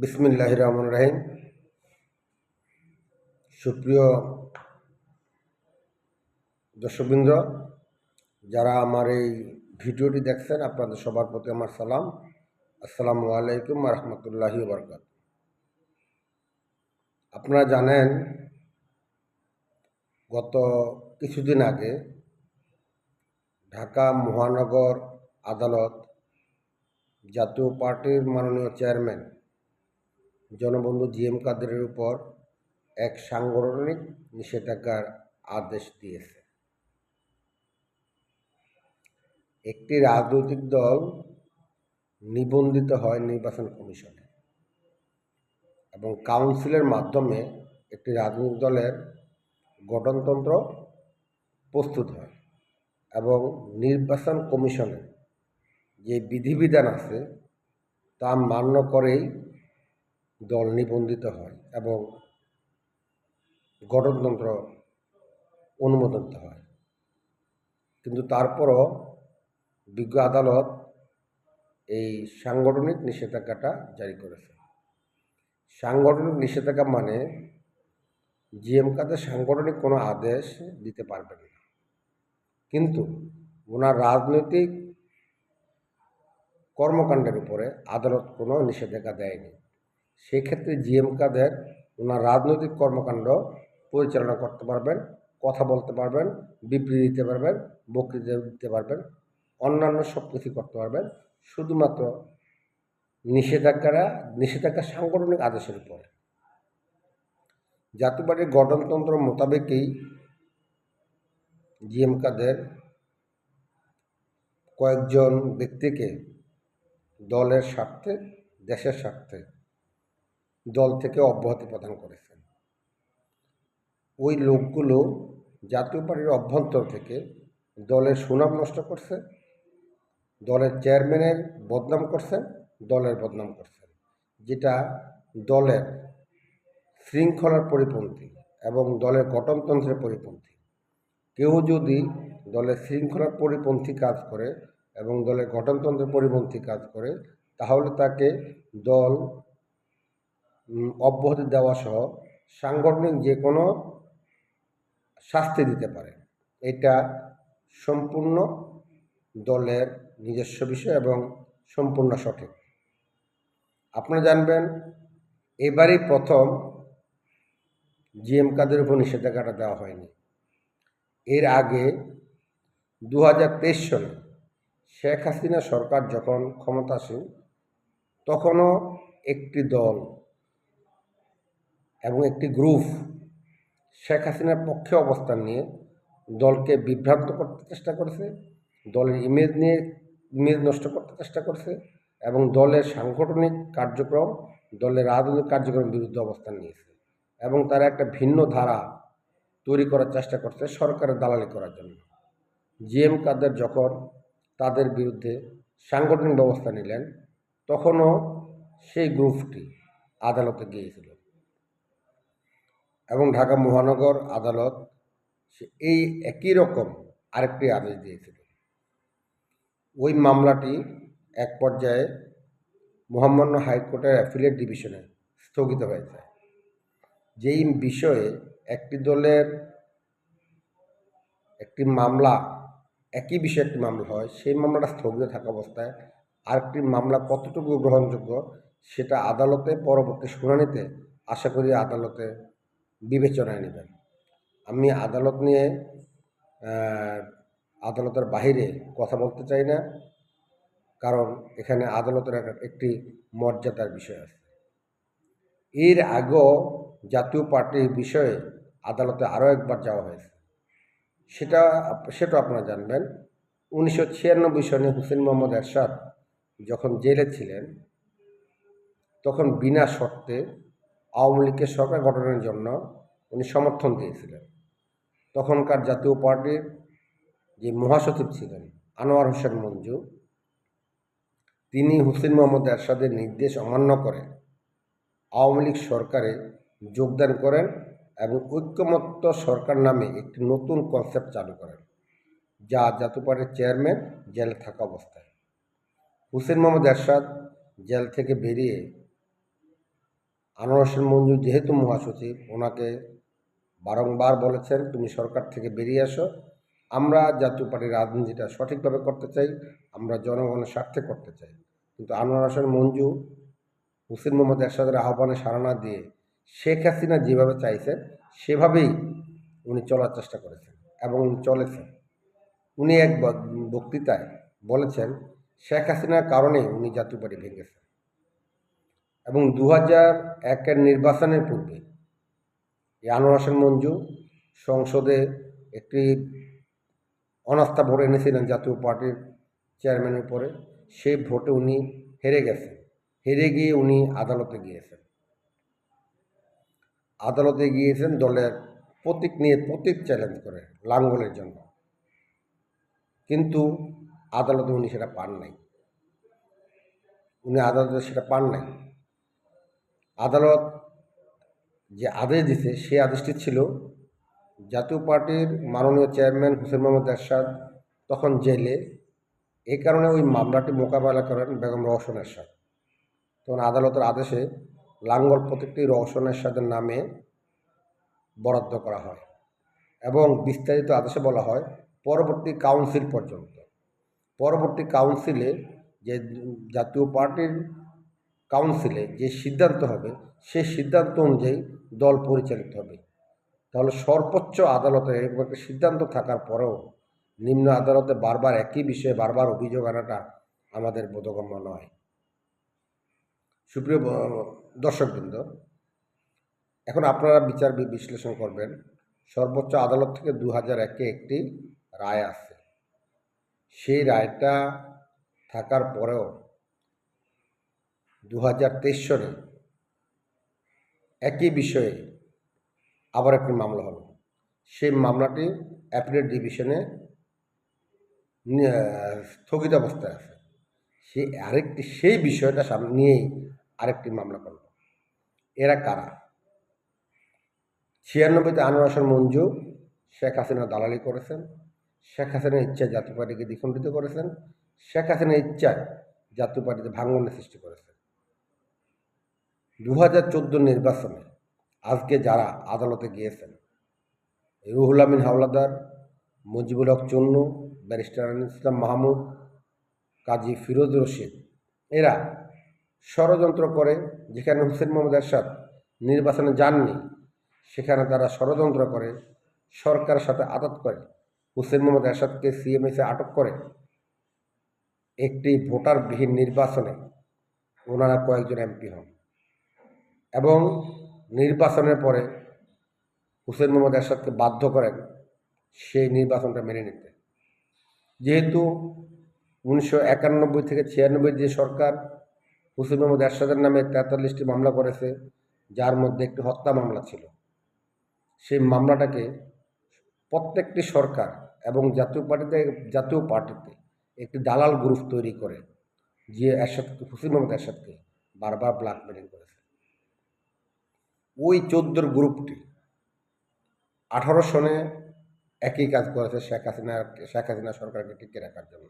বিসমিল্লাহ রহমান রাহিম। সুপ্রিয় দর্শকবৃন্দ, যারা আমার এই ভিডিওটি দেখছেন, আপনাদের সবার প্রতি আমার সালাম। আসসালামু আলাইকুম রহমতুল্লাহি বরকাত আপনারা জানেন, গত কিছুদিন আগে ঢাকা মহানগর আদালত জাতীয় পার্টির মাননীয় চেয়ারম্যান জনবন্ধু জি এম কাদেরের উপর এক সাংগঠনিক নিষেধাজ্ঞার আদেশ দিয়েছে। একটি রাজনৈতিক দল নিবন্ধিত হয় নির্বাচন কমিশনে এবং কাউন্সিলের মাধ্যমে একটি রাজনৈতিক দলের গঠনতন্ত্র প্রস্তুত হয় এবং নির্বাচন কমিশনের যে বিধিবিধান আছে তা মান্য করেই দল নিবন্ধিত হয় এবং গঠনতন্ত্র অনুমোদিত হয়। কিন্তু তারপরও বিজ্ঞ আদালত এই সাংগঠনিক নিষেধাজ্ঞাটা জারি করেছে। সাংগঠনিক নিষেধাজ্ঞা মানে জিএম কাদের সাংগঠনিক কোনো আদেশ দিতে পারবেন না। কিন্তু ওনার রাজনৈতিক কর্মকাণ্ডের উপরে আদালত কোনো নিষেধাজ্ঞা দেয়নি। সেক্ষেত্রে জিএম কাদের ওনার রাজনৈতিক কর্মকাণ্ড পরিচালনা করতে পারবেন, কথা বলতে পারবেন, বিবৃতি দিতে পারবেন, বক্তৃতা দিতে পারবেন, অন্যান্য সব কিছু করতে পারবেন। শুধুমাত্র নিষেধাজ্ঞারা, নিষেধাজ্ঞা সাংগঠনিক আদেশের উপরে। জাতীয় পার্টির গঠনতন্ত্র মোতাবেকই জিএম কাদের কয়েকজন ব্যক্তিকে দলের স্বার্থে, দেশের স্বার্থে দল থেকে অব্যাহতি প্রদান করেছেন। ওই লোকগুলো জাতীয় পার্টির অভ্যন্তর থেকে দলের সুনাম নষ্ট করছে, দলের চেয়ারম্যানের বদনাম করছেন দলের বদনাম করছেন যেটা দলের শৃঙ্খলার পরিপন্থী এবং দলের গঠনতন্ত্রের পরিপন্থী। কেউ যদি দলের শৃঙ্খলার পরিপন্থী কাজ করে এবং দলের গঠনতন্ত্রের পরিপন্থী কাজ করে, তাহলে তাকে দল অব্যাহতি দেওয়া সহ সাংগঠনিক যে কোনো শাস্তি দিতে পারে। এটা সম্পূর্ণ দলের নিজস্ব বিষয় এবং সম্পূর্ণ সঠিক। আপনারা জানবেন, এবারই প্রথম জিএম কাদের উপর নিষেধাজ্ঞাটা দেওয়া হয়নি। এর আগে দু হাজার তেইশ সালে শেখ হাসিনা সরকার যখন ক্ষমতাসীন, তখনও একটি দল এবং একটি গ্রুপ শেখ হাসিনার পক্ষে অবস্থান নিয়ে দলকে বিভ্রান্ত করতে চেষ্টা করেছে, দলের ইমেজ নিয়ে ইমেজ নষ্ট করতে চেষ্টা করছে এবং দলের সাংগঠনিক কার্যক্রম, দলের রাজনৈতিক কার্যক্রমের বিরুদ্ধে অবস্থান নিয়েছে এবং তারা একটা ভিন্ন ধারা তৈরি করার চেষ্টা করছে সরকারের দালালি করার জন্য। জিএম কাদের যখন তাদের বিরুদ্ধে সাংগঠনিক ব্যবস্থা নিলেন, তখনও সেই গ্রুপটি আদালতে গিয়েছিল। এবং ঢাকা মহানগর আদালত এই একই রকম আরেকটি আদেশ দিয়েছিল। ওই মামলাটি এক পর্যায়ে মহামান্য হাইকোর্টের অ্যাফিলিয়েট ডিভিশনে স্থগিত হয়ে যায় যেই বিষয়ে একটি দলের একটি মামলা, একই বিষয়ে একটি মামলা হয়, সেই মামলাটা স্থগিত থাকা অবস্থায় আরেকটি মামলা কতটুকু গ্রহণযোগ্য সেটা আদালতে পরবর্তী শুনানিতে আশা করি আদালতে বিবেচনায় নেবেন। আমি আদালত নিয়ে আদালতের বাহিরে কথা বলতে চাই না, কারণ এখানে আদালতের একটি মর্যাদার বিষয় আছে। এর আগেও জাতীয় পার্টির বিষয়ে আদালতে আরও একবার যাওয়া হয়েছে। সেটা সেটা আপনারা জানবেন। উনিশশো ছিয়ানব্বই সনে হুসেন মোহাম্মদ এরশাদ যখন জেলে ছিলেন, তখন বিনা শর্তে আওয়ামী লীগের সরকার গঠনের জন্য উনি সমর্থন দিয়েছিলেন। তখনকার জাতীয় পার্টির যে মহাসচিব ছিলেন আনোয়ার হোসেন মঞ্জু, তিনি হুসেন মোহাম্মদ এরশাদের নির্দেশ অমান্য করে আওয়ামী লীগ সরকারে যোগদান করেন এবং ঐক্যমত্য সরকার নামে একটি নতুন কনসেপ্ট চালু করেন, যা জাতীয় পার্টির চেয়ারম্যান জেলে থাকা অবস্থায়। হুসেন মোহাম্মদ এরশাদ জেল থেকে বেরিয়ে আনোয়ার হোসেন মঞ্জু যেহেতু মহাসচিব, ওনাকে বারংবার বলেছেন, তুমি সরকার থেকে বেরিয়ে আসো আমরা জাতীয় পার্টির রাজনীতিটা সঠিকভাবে করতে চাই, আমরা জনগণের স্বার্থে করতে চাই। কিন্তু আনোয়ার হোসেন মঞ্জু, হুসেন মোহাম্মদ এরশাদের আহ্বানে সাড়া না দিয়ে শেখ হাসিনা যেভাবে চাইছেন, সেভাবেই উনি চলার চেষ্টা করেছেন এবং উনি চলেছেন। উনি এক বক্তৃতায় বলেছেন, শেখ হাসিনার কারণে উনি জাতীয় পার্টি ভেঙেছেন। এবং দু হাজার একের নির্বাচনের পূর্বে আনোয়ার হোসেন মঞ্জু সংসদে একটি অনাস্থা ভোট এনেছিলেন জাতীয় পার্টির চেয়ারম্যানের উপরে। সেই ভোটে উনি হেরে গেছেন। হেরে গিয়ে উনি আদালতে গিয়েছেন। আদালতে গিয়েছেন দলের প্রতীক নিয়ে প্রতীক চ্যালেঞ্জ করে লাঙ্গলের জন্য। কিন্তু আদালতে উনি সেটা পান নাই। উনি আদালতে সেটা পান নাই। আদালত যে আদেশ দিছে, সেই আদেশটি ছিল, জাতীয় পার্টির মাননীয় চেয়ারম্যান হোসেন মোহাম্মদ এরশাদ তখন জেলে এই কারণে ওই মামলাটি মোকাবেলা করেন বেগম রওশন এরশাদ। তখন আদালতের আদেশে লাঙ্গল প্রতীকটি রওশন এরশাদের নামে বরাদ্দ করা হয় এবং বিস্তারিত আদেশে বলা হয়, পরবর্তী কাউন্সিল পর্যন্ত। পরবর্তী কাউন্সিলে যে জাতীয় পার্টির কাউন্সিলে যে সিদ্ধান্ত হবে সেই সিদ্ধান্ত অনুযায়ী দল পরিচালিত হবে। তাহলে সর্বোচ্চ আদালতে এরকম একটা সিদ্ধান্ত থাকার পরেও নিম্ন আদালতে বারবার একই বিষয়ে বারবার অভিযোগ আনাটা আমাদের বোধগম্য নয়। সুপ্রিয় দর্শকবৃন্দ, এখন আপনারা বিচার বিশ্লেষণ করবেন। সর্বোচ্চ আদালত থেকে দু হাজার একে একটি রায় আছে সেই রায়টা থাকার পরেও দু সনে একই বিষয়ে আবার একটি মামলা হলো। সেই মামলাটি অ্যাপিলেট ডিভিশনে স্থগিত অবস্থায় আছে। সে আরেকটি, সেই বিষয়টা সামনে নিয়েই আরেকটি মামলা করল। এরা কারা? ছিয়ানব্বইতে আনোয়ার মঞ্জু, শেখ হাসিনা দালালি করেছেন। শেখ হাসিনার ইচ্ছায় জাতীয় পার্টিকে দ্বিখণ্ডিত করেছেন। শেখ হাসিনার ইচ্ছায় জাতীয় পার্টিতে ভাঙ্গনের সৃষ্টি করেছেন। দু হাজার চোদ্দ নির্বাচনে আজকে যারা আদালতে গিয়েছেন, রুহুল আমিন হাওলাদার, মুজিবুল হক চন্নু, ব্যারিস্টার ইসলাম মাহমুদ, কাজী ফিরোজ রশিদ, এরা ষড়যন্ত্র করে যেখানে হুসেন মোহাম্মদ এরশাদ নির্বাচনে যাননি, সেখানে তারা ষড়যন্ত্র করে, সরকারের সাথে আঘাত করে, হুসেন মোহাম্মদ এরশাদকে সিএমএসে আটক করে একটি ভোটারবিহীন নির্বাচনে ওনারা কয়েকজন এমপি হন। এবং নির্বাচনের পরে হুসেন মোহাম্মদ এরশাদকে বাধ্য করেন সেই নির্বাচনটা মেনে নিতে। যেহেতু উনিশশো একানব্বই থেকে ছিয়ানব্বই যে সরকার হুসেন মোহাম্মদ এরশাদের নামে তেতাল্লিশটি মামলা করেছে, যার মধ্যে একটি হত্যা মামলা ছিল। সেই মামলাটাকে প্রত্যেকটি সরকার এবং জাতীয় পার্টিতে জাতীয় পার্টিতে একটি দালাল গ্রুপ তৈরি করে, যে এরশাদকে হুসেন মোহাম্মদ এরশাদকে বারবার ব্ল্যাকমেলিং করেছে। ওই চোদ্দোর গ্রুপটি। আঠারো সনে একই কাজ করেছে শেখ হাসিনা শেখ হাসিনা সরকারকে টিকে রাখার জন্য।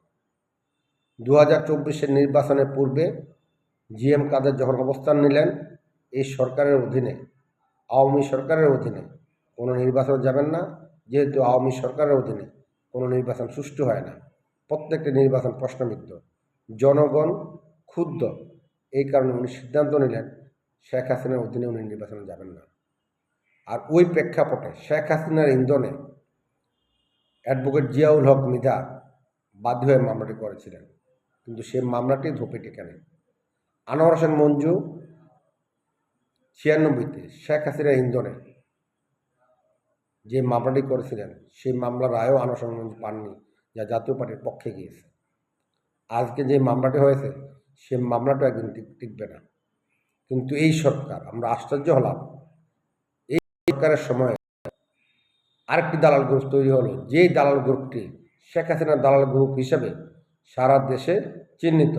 দু হাজার চব্বিশের নির্বাচনের পূর্বে জিএম কাদের যখন অবস্থান নিলেন, এই সরকারের অধীনে, আওয়ামী সরকারের অধীনে কোনো নির্বাচন যাবেন না। যেহেতু আওয়ামী সরকারের অধীনে কোনো নির্বাচন সুষ্ঠু হয় না, প্রত্যেকটি নির্বাচন প্রশ্নবিদ্ধ। জনগণ ক্ষুব্ধ, এই কারণে উনি সিদ্ধান্ত নিলেন শেখ হাসিনার অধীনে উনি নির্বাচনে যাবেন না। আর ওই প্রেক্ষাপটে শেখ হাসিনার ইন্ধনে অ্যাডভোকেট জিয়াউল হক মিধা বাধ্য হয়ে মামলাটি করেছিলেন। কিন্তু সে মামলাটি ধোপে টেকে নেই। আনোয়ার হোসেন মঞ্জু ছিয়ানব্বইতে শেখ হাসিনার ইন্ধনে যে মামলাটি করেছিলেন, সেই মামলার রায়ও আনোয়ার হোসেন মঞ্জু পাননি, যা জাতীয় পার্টির পক্ষে গিয়েছে। আজকে যে মামলাটি হয়েছে, সে মামলাটা একদিন টিকবে না। কিন্তু এই সরকার, আমরা আশ্চর্য হলাম। এই সরকারের সময় আরেকটি দালাল গ্রুপ তৈরি হলো, যেই দালাল গ্রুপটি শেখ হাসিনার দালাল গ্রুপ হিসেবে সারা দেশে চিহ্নিত।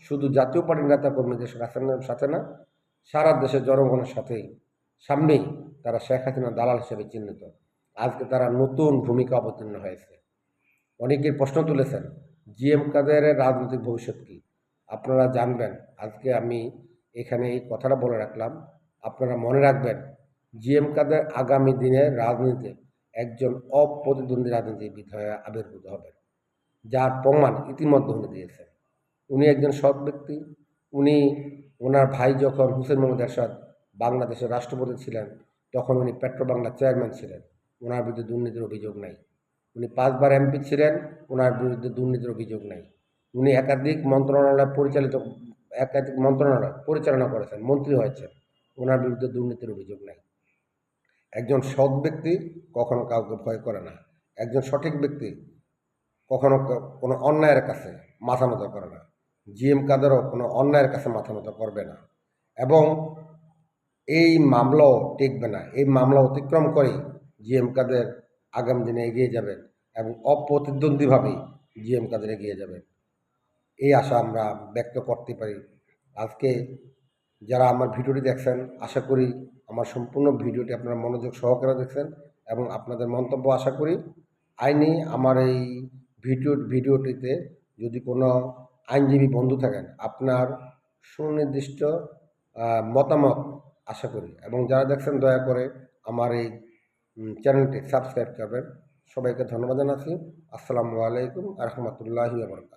শুধু জাতীয় পার্টির নেতা কর্মীদের সাথে না- সারা দেশের জনগণের সাথেই, সামনেই তারা শেখ হাসিনার দালাল হিসেবে চিহ্নিত। আজকে তারা নতুন ভূমিকা অবতীর্ণ হয়েছে। অনেকেই প্রশ্ন তুলেছেন জিএম কাদেরের রাজনৈতিক ভবিষ্যৎ কী? আপনারা জানবেন, আজকে আমি এখানে এই কথাটা বলে রাখলাম। আপনারা মনে রাখবেন জিএম কাদের আগামী দিনে রাজনীতিতে একজন অপ্রতিদ্বন্দ্বী রাজনীতিবিদ হয়ে আবির্ভূত হবেন, যার প্রমাণ ইতিমধ্যে উনি দিয়েছেন। উনি একজন সৎ ব্যক্তি। উনি, ওনার ভাই যখন হুসেন মোহাম্মদ এরশাদ বাংলাদেশের রাষ্ট্রপতি ছিলেন, তখন উনি পেট্রো বাংলার চেয়ারম্যান ছিলেন। ওনার বিরুদ্ধে দুর্নীতির অভিযোগ নাই। উনি পাঁচবার এমপি ছিলেন, ওনার বিরুদ্ধে দুর্নীতির অভিযোগ নাই। উনি একাধিক মন্ত্রণালয় পরিচালিত একাধিক মন্ত্রণালয় পরিচালনা করেছেন, মন্ত্রী হয়েছেন, ওনার বিরুদ্ধে দুর্নীতির অভিযোগ নাই। একজন সৎ ব্যক্তি কখনো কাউকে ভয় করে না। একজন সঠিক ব্যক্তি কখনো কোনো অন্যায়ের কাছে মাথা মতো করে না। জিএম কাদেরও কোনো অন্যায়ের কাছে মাথা মতো করবে না। এবং এই মামলাও টিকবে না। এই মামলা অতিক্রম করেই জিএম কাদের আগামী দিনে এগিয়ে যাবেন এবং অপ্রতিদ্বন্দ্বীভাবেই জিএম কাদের এগিয়ে যাবেন। এই আশা আমরা ব্যক্ত করতে পারি। আজকে যারা আমার ভিডিওটি দেখছেন, আশা করি আমার সম্পূর্ণ ভিডিওটি আপনারা মনোযোগ সহকারে দেখছেন এবং আপনাদের মন্তব্য আশা করি। আইনি আমার এই ভিডিও, ভিডিওটিতে যদি কোনো আইনজীবী বন্ধু থাকেন, আপনার সুনির্দিষ্ট মতামত আশা করি এবং যারা দেখছেন, দয়া করে আমার এই চ্যানেলটি সাবস্ক্রাইব করবেন। সবাইকে ধন্যবাদ জানাচ্ছি। আসসালামু আলাইকুম রহমতুল্লাহি বরকাত